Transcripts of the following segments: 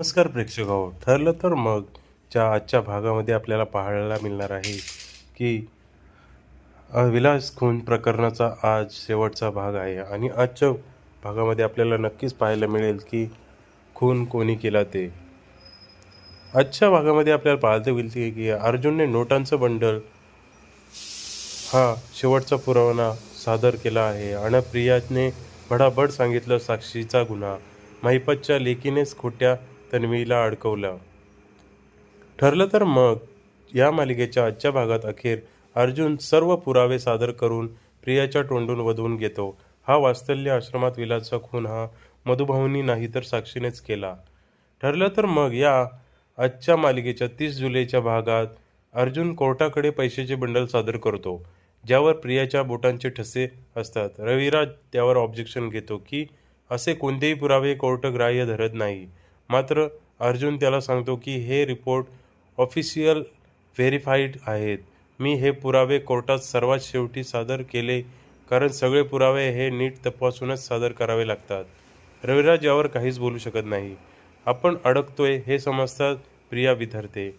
नमस्कार प्रेक्षक हो ठरलं तर मग च्या आजच्या भागामध्ये आपल्याला पाहायला मिळणार आहे की विलास खून प्रकरणाचा आज शेवटचा भाग आहे. आणि आजच्या भागामध्ये आपल्याला नक्कीच पाहायला मिळेल की खून कोणी केला ते. आजच्या भागामध्ये आपल्याला पाहायला होईल की की अर्जुनने नोटांचं बंडल हा शेवटचा पुरावा सादर केला आहे. आणि प्रियाने भडाभड सांगितलं साक्षीचा गुन्हा. महिपतच्या लेकीनेच खोट्या तन्वीला अडकवलं. ठरलं तर मग या मालिकेच्या आजच्या भागात अखेर अर्जुन सर्व पुरावे सादर करून प्रियाच्या तोंडून वधवून घेतो. हा वास्तल्य आश्रमात विलासचा खून हा मधुभाऊंनी नाही तर साक्षीनेच केला. ठरलं तर मग या आजच्या मालिकेच्या तीस जुलैच्या भागात अर्जुन कोर्टाकडे पैशाचे बंडल सादर करतो ज्यावर प्रियाच्या बोटांचे ठसे असतात. रविराज त्यावर ऑब्जेक्शन घेतो की असे कोणतेही पुरावे कोर्ट ग्राह्य धरत नाही. मात्र अर्जुन त्याला सांगतो की हे रिपोर्ट ऑफिशियल व्हेरीफाईड आहेत. मी हे पुरावे कोर्टात सर्वात शेवटी सादर केले कारण सगळे पुरावे हे नीट तपासूनच सादर करावे लागतात. रविराज यावर काहीच बोलू शकत नाही. आपण अडकतोय हे समजतात प्रिया विधरते.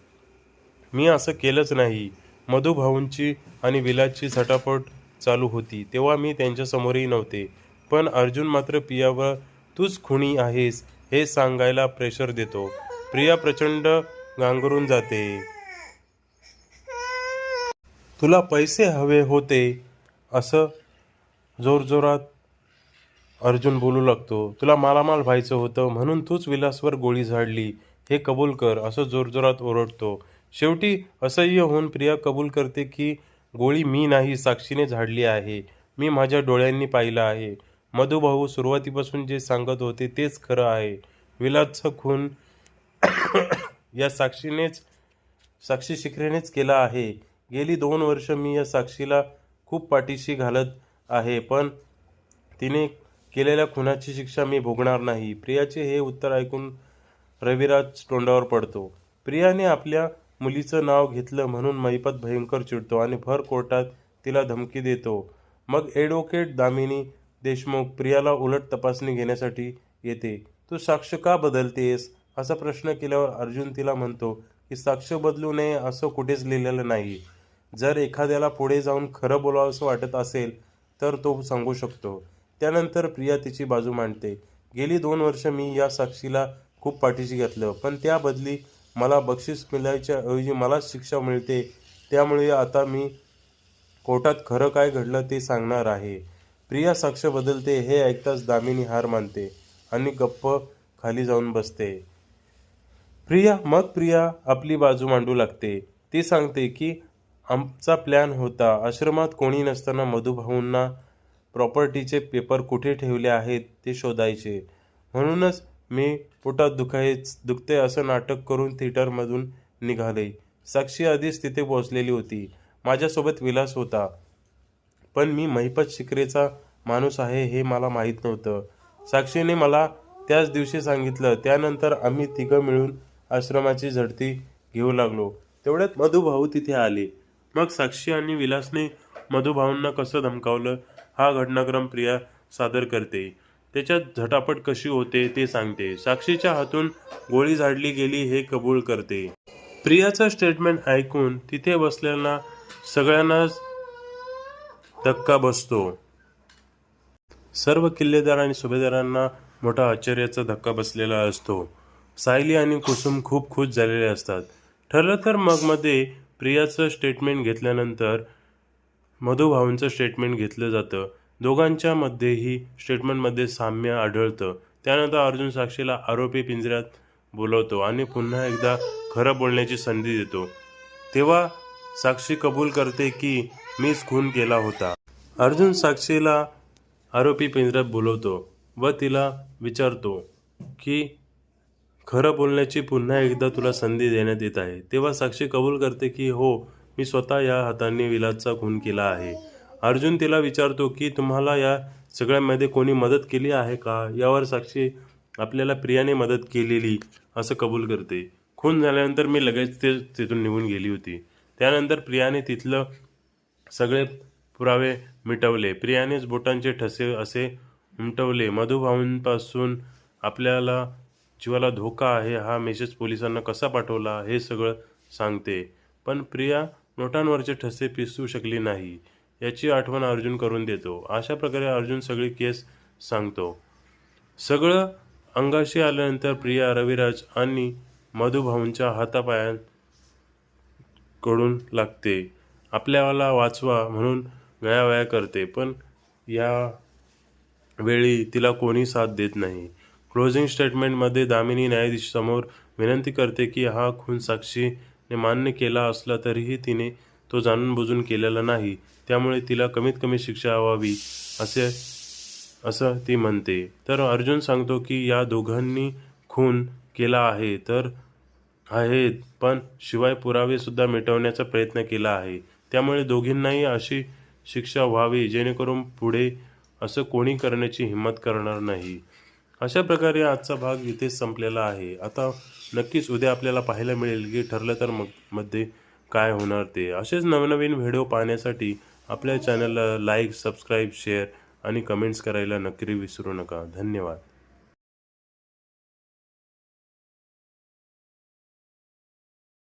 मी असं केलंच नाही. मधुभाऊंची आणि विलासची झटापट चालू होती तेव्हा मी त्यांच्यासमोरही नव्हते. पण अर्जुन मात्र प्रियावर तूच खुणी आहेस. हे सांगायला प्रेशर देतो. प्रिया प्रचंड गांगरून जाते. तुला पैसे हवे होते असं जोरजोरात अर्जुन बोलू लागतो. तुला मालामाल व्हायचं होतं म्हणून तूच विलासवर गोळी झाडली. हे कबूल कर असं जोरजोरात ओरडतो. शेवटी असह्य होऊन प्रिया कबूल करते की गोळी मी नाही साक्षीने झाडली आहे. मी माझ्या डोळ्यांनी पाहिलं आहे. मधुभाऊ सुरुवातीपासून जे सांगत होते तेच खरं आहे. विलासचं खून या साक्षीनेच साक्षी शिखरेनेच केला आहे. गेली दोन वर्ष मी या साक्षीला खूप पाठीशी घालत आहे पण तिने केलेल्या खुनाची शिक्षा मी भोगणार नाही. प्रियाचे हे उत्तर ऐकून रविराज तोंडावर पडतो. प्रियाने आपल्या मुलीचं नाव घेतलं म्हणून महिपत भयंकर चिडतो आणि भर कोर्टात तिला धमकी देतो. मग ॲडव्होकेट दामिनी देशमुख प्रियाला उलट तपासणी घेण्यासाठी येते. तू साक्ष का बदलतेस? असा प्रश्न केल्यावर अर्जुन तिला म्हणतो की साक्ष बदलू नये असं कुठेच लिहिलेलं नाही. जर एखाद्याला पुढे जाऊन खरं बोलावं असं वाटत असेल तर तो सांगू शकतो. त्यानंतर प्रिया तिची बाजू मांडते. गेली दोन वर्ष मी या साक्षीला खूप पाठीशी घेतलं पण त्या बदली मला बक्षीस मिळायच्या ऐवजी मलाच शिक्षा मिळते. त्यामुळे आता मी कोर्टात खरं काय घडलं ते सांगणार आहे. प्रिया साक्ष बदलते हे ऐकताच दामिनी हार मानते आणि गप्प खाली जाऊन बसते. प्रिया मग प्रिया आपली बाजू मांडू लागते. ती सांगते की आमचा प्लॅन होता. आश्रमात कोणी नसताना मधुभाऊंना प्रॉपर्टीचे पेपर कुठे ठेवले आहेत ते शोधायचे. म्हणूनच मी पोटात दुखाय दुखते असं नाटक करून थिएटरमधून निघाले. साक्षी आधीच तिथे पोहोचलेली होती. माझ्यासोबत विलास होता. पण मी महिपत शिकरेचा माणूस आहे हे मला माहीत नव्हतं. साक्षीने मला त्याच दिवशी सांगितलं. त्यानंतर आम्ही तिघं मिळून आश्रमाची झडती घेऊ लागलो. तेवढ्यात मधुभाऊ तिथे आले. मग साक्षी आणि विलासने मधुभाऊंना कसं धमकावलं हा घटनाक्रम प्रिया सादर करते. त्याच्यात झटापट कशी होते ते सांगते. साक्षीच्या हातून गोळी झाडली गेली हे कबूल करते. प्रियाचं स्टेटमेंट ऐकून तिथे बसलेल्या सगळ्यांनाच धक्का बसतो. सर्व किल्लेदार आणि सुभेदारांना मोठा आश्चर्याचा धक्का बसलेला असतो. सायली आणि कुसुम खूप खुश झालेले असतात. ठरलं तर मग मध्ये प्रियाचं स्टेटमेंट घेतल्यानंतर मधुभाऊंचं स्टेटमेंट घेतलं जातं. दोघांच्या मध्येही स्टेटमेंटमध्ये साम्य आढळतं. त्यानंतर अर्जुन साक्षीला आरोपी पिंजऱ्यात बोलवतो आणि पुन्हा एकदा खरं बोलण्याची संधी देतो. तेव्हा साक्षी कबूल करते की मीच खून केला होता. अर्जुन साक्षीला आरोपी पिंजऱ्यात बोलवतो व तिला विचारतो की खरं बोलण्याची पुन्हा एकदा तुला संधी देण्यात येत आहे. तेव्हा साक्षी कबूल करते की हो मी स्वतः या हाताने विलासचा खून केला आहे. अर्जुन तिला विचारतो की तुम्हाला या सगळ्यांमध्ये कोणी मदत केली आहे का? यावर साक्षी आपल्याला प्रियाने मदत केलेली असं कबूल करते. खून झाल्यानंतर मी लगेच ते तिथून निघून गेली होती. त्यानंतर प्रियाने तिथलं सगळे पुरावे मिटवले. प्रियानेच बोटांचे ठसे असे उमटवले. मधुभाऊंपासून आपल्याला जीवाला धोका आहे हा मेसेज पोलिसांना कसा पाठवला हे सगळं सांगते. पण प्रिया नोटांवरचे ठसे पिसू शकली नाही. याची आठवण अर्जुन करून देतो. अशा प्रकारे अर्जुन सगळी केस सांगतो. सगळं अंगाशी आल्यानंतर प्रिया रविराज आणि मधुभाऊंच्या हातापायांकडून लागते. आपल्याला वाचवा म्हणून गयावया करते पण या वेळी तिला कोणी साथ देत नाही. क्लोजिंग स्टेटमेंटमध्ये दामिनी न्यायाधीशासमोर विनंती करते की हा खून साक्षीने मान्य केला असला तरीही तिने तो जाणून बुजून केलेला नाही. त्यामुळे तिला कमीत कमी शिक्षा व्हावी असे असं ती म्हणते. तर अर्जुन सांगतो की या दोघांनी खून केला आहे तर आहेत पण शिवाय पुरावेसुद्धा मिटवण्याचा प्रयत्न केला आहे. त्यामुळे दोघींनाही अशी शिक्षा व्हावी जेणेकरून पुढे असं कोणी करण्याची हिंमत करणार नाही. अशा प्रकारे आजचा भाग इथेच संपलेला आहे. आता नक्कीच उद्या आपल्याला पाहायला मिळेल की ठरलं तर मग मध्ये काय होणार ते. असेच नवनवीन व्हिडिओ पाहण्यासाठी आपल्या चॅनलला लाईक सबस्क्राईब शेअर आणि कमेंट्स करायला नक्की विसरू नका. धन्यवाद.